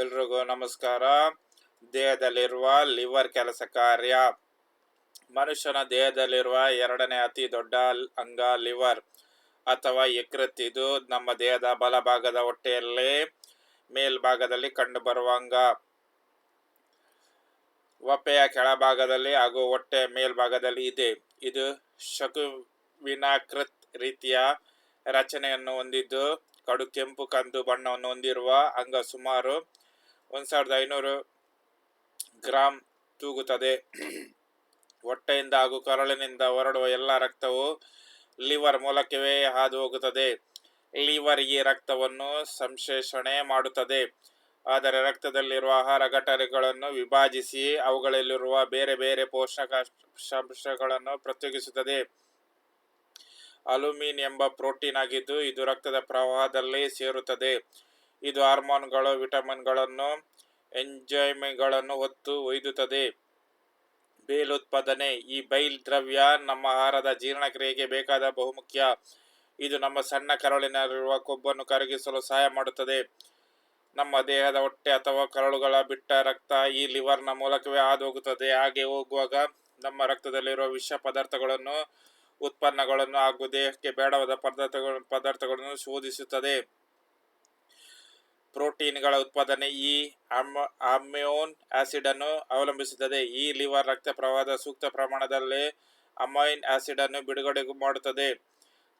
ಎಲ್ರಿಗೂ ನಮಸ್ಕಾರ. ದೇಹದಲ್ಲಿರುವ ಲಿವರ್ ಕೆಲಸ ಕಾರ್ಯ. ಮನುಷ್ಯನ ದೇಹದಲ್ಲಿರುವ ಎರಡನೇ ಅತಿ ದೊಡ್ಡ ಅಂಗ ಲಿವರ್ ಅಥವಾ ಯಕೃತ್. ಇದು ನಮ್ಮ ದೇಹದ ಬಲಭಾಗದ ಹೊಟ್ಟೆಯಲ್ಲಿ ಮೇಲ್ಭಾಗದಲ್ಲಿ ಕಂಡುಬರುವ ಅಂಗ. ಒಪ್ಪೆಯ ಕೆಳಭಾಗದಲ್ಲಿ ಹಾಗೂ ಹೊಟ್ಟೆ ಮೇಲ್ಭಾಗದಲ್ಲಿ ಇದೆ. ಇದು ಶಕುವಿನಾಕೃತ್ ರೀತಿಯ ರಚನೆಯನ್ನು ಹೊಂದಿದ್ದು, ಕಡು ಕೆಂಪು ಕಂದು ಬಣ್ಣವನ್ನು ಹೊಂದಿರುವ ಅಂಗ ಸುಮಾರು ಒಂದು ಸಾವಿರದ ಐನೂರು ಗ್ರಾಂ ತೂಗುತ್ತದೆ. ಹೊಟ್ಟೆಯಿಂದ ಹಾಗೂ ಕರಳಿನಿಂದ ಹೊರಡುವ ಎಲ್ಲ ರಕ್ತವು ಲಿವರ್ ಮೂಲಕವೇ ಹಾದು ಹೋಗುತ್ತದೆ ಲಿವರ್ ಈ ರಕ್ತವನ್ನು ಸಂಶ್ಲೇಷಣೆ ಮಾಡುತ್ತದೆ. ಆದರೆ ರಕ್ತದಲ್ಲಿರುವ ಆಹಾರ ಘಟನೆಗಳನ್ನು ವಿಭಜಿಸಿ ಅವುಗಳಲ್ಲಿರುವ ಬೇರೆ ಬೇರೆ ಪೋಷಕಾಂಶಗಳನ್ನು ಪ್ರತ್ಯೇಕಿಸುತ್ತದೆ. ಅಲುಮಿನ್ ಎಂಬ ಪ್ರೋಟೀನ್ ಆಗಿದ್ದು ಇದು ರಕ್ತದ ಪ್ರವಾಹದಲ್ಲಿ ಸೇರುತ್ತದೆ. ಇದು ಹಾರ್ಮೋನ್ಗಳು, ವಿಟಮಿನ್ಗಳನ್ನು, ಎಂಜೈಮ್ಗಳನ್ನು ಹೊತ್ತು ಒಯ್ದುತ್ತದೆ. ಬೇಲ್ ಉತ್ಪಾದನೆ ಈ ಬೈಲ್ ದ್ರವ್ಯ ನಮ್ಮ ಆಹಾರದ ಜೀರ್ಣಕ್ರಿಯೆಗೆ ಬೇಕಾದ ಬಹುಮುಖ್ಯ. ಇದು ನಮ್ಮ ಸಣ್ಣ ಕರಳಿನಲ್ಲಿರುವ ಕೊಬ್ಬನ್ನು ಕರಗಿಸಲು ಸಹಾಯ ಮಾಡುತ್ತದೆ. ನಮ್ಮ ದೇಹದ ಹೊಟ್ಟೆ ಅಥವಾ ಕರಳುಗಳ ಬಿಟ್ಟ ರಕ್ತ ಈ ಲಿವರ್ನ ಮೂಲಕವೇ ಹಾದು ಹೋಗುತ್ತದೆ ಹಾಗೆ ಹೋಗುವಾಗ ನಮ್ಮ ರಕ್ತದಲ್ಲಿರುವ ವಿಷ ಪದಾರ್ಥಗಳನ್ನು, ಉತ್ಪನ್ನಗಳನ್ನು ಹಾಗೂ ದೇಹಕ್ಕೆ ಬೇಡವಾದ ಪದಾರ್ಥಗಳು, ಪದಾರ್ಥಗಳನ್ನು ಶೋಧಿಸುತ್ತದೆ. ಪ್ರೋಟೀನ್ಗಳ ಉತ್ಪಾದನೆ ಈ ಅಮ್- ಆಸಿಡ್ ಅನ್ನು ಅವಲಂಬಿಸುತ್ತದೆ. ಈ ಲಿವರ್ ರಕ್ತ ಪ್ರವಾಹದ ಸೂಕ್ತ ಪ್ರಮಾಣದಲ್ಲಿ ಅಮೈನ್ ಆಸಿಡ್ ಅನ್ನು ಬಿಡುಗಡೆ ಮಾಡುತ್ತದೆ.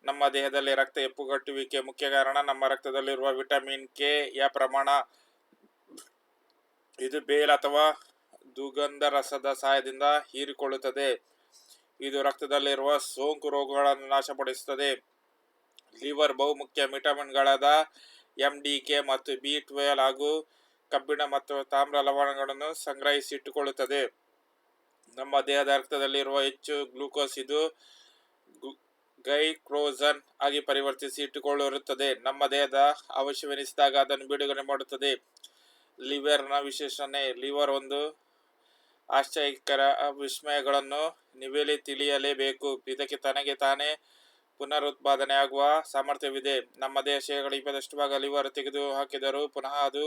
ನಮ್ಮ ದೇಹದಲ್ಲಿ ರಕ್ತ ಹೆಪ್ಪುಗಟ್ಟುವಿಕೆ ಮುಖ್ಯ ಕಾರಣ ನಮ್ಮ ರಕ್ತದಲ್ಲಿರುವ ವಿಟಮಿನ್ ಕೆ ಯ ಪ್ರಮಾಣ. ಇದು ಬೇಲ್ ಅಥವಾ ದುಗಂಧ ರಸದ ಸಹಾಯದಿಂದ ಹೀರಿಕೊಳ್ಳುತ್ತದೆ. ಇದು ರಕ್ತದಲ್ಲಿರುವ ಸೋಂಕು ರೋಗಗಳನ್ನು ನಾಶಪಡಿಸುತ್ತದೆ. ಲಿವರ್ ಬಹುಮುಖ್ಯ ವಿಟಮಿನ್ಗಳಾದ ಎಂ ಡಿ ಕೆ ಮತ್ತು ಬಿ ಟ್ವೆಲ್ ಹಾಗೂ ಕಬ್ಬಿಣ ಮತ್ತು ತಾಮ್ರ ಲವಣಗಳನ್ನು ಸಂಗ್ರಹಿಸಿಟ್ಟುಕೊಳ್ಳುತ್ತದೆ. ನಮ್ಮ ದೇಹದ ರಕ್ತದಲ್ಲಿರುವ ಹೆಚ್ಚು ಗ್ಲೂಕೋಸ್ ಇದು ಗೈಕ್ರೋಸನ್ ಆಗಿ ಪರಿವರ್ತಿಸಿ ಇಟ್ಟುಕೊಳ್ಳುತ್ತದೆ ನಮ್ಮ ದೇಹದ ಅವಶ್ಯವೆನಿಸಿದಾಗ ಅದನ್ನು ಬಿಡುಗಡೆ ಮಾಡುತ್ತದೆ. ಲಿವರ್ನ ವಿಶೇಷಣೆ, ಲಿವರ್ ಒಂದು ಆಶ್ಚರ್ಯಕರ ವಿಸ್ಮಯಗಳನ್ನು ನಿವೇಲಿ ತಿಳಿಯಲೇಬೇಕು. ಇದಕ್ಕೆ ತನಗೆ ತಾನೇ ಪುನರುತ್ಪಾದನೆಯಾಗುವ ಸಾಮರ್ಥ್ಯವಿದೆ. ನಮ್ಮ ದೇಶಗಳ ಇಪ್ಪತ್ತಷ್ಟು ಭಾಗ ಲಿವರ್ ತೆಗೆದು ಹಾಕಿದರೂ ಪುನಃ ಅದು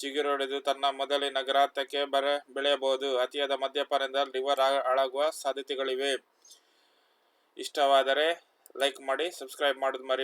ಚಿಗುರೊಡೆದು ತನ್ನ ಮೊದಲಿನ ಗ್ರಾಹಕಕ್ಕೆ ಬರ, ಬೆಳೆಯಬಹುದು. ಅತಿಯಾದ ಮದ್ಯಪಾನದ ಲಿವರ್ ಹಾಳಾಗುವ ಸಾಧ್ಯತೆಗಳಿವೆ. ಇಷ್ಟವಾದರೆ ಲೈಕ್ ಮಾಡಿ, ಸಬ್ಸ್ಕ್ರೈಬ್ ಮಾಡೋದು ಮರಿ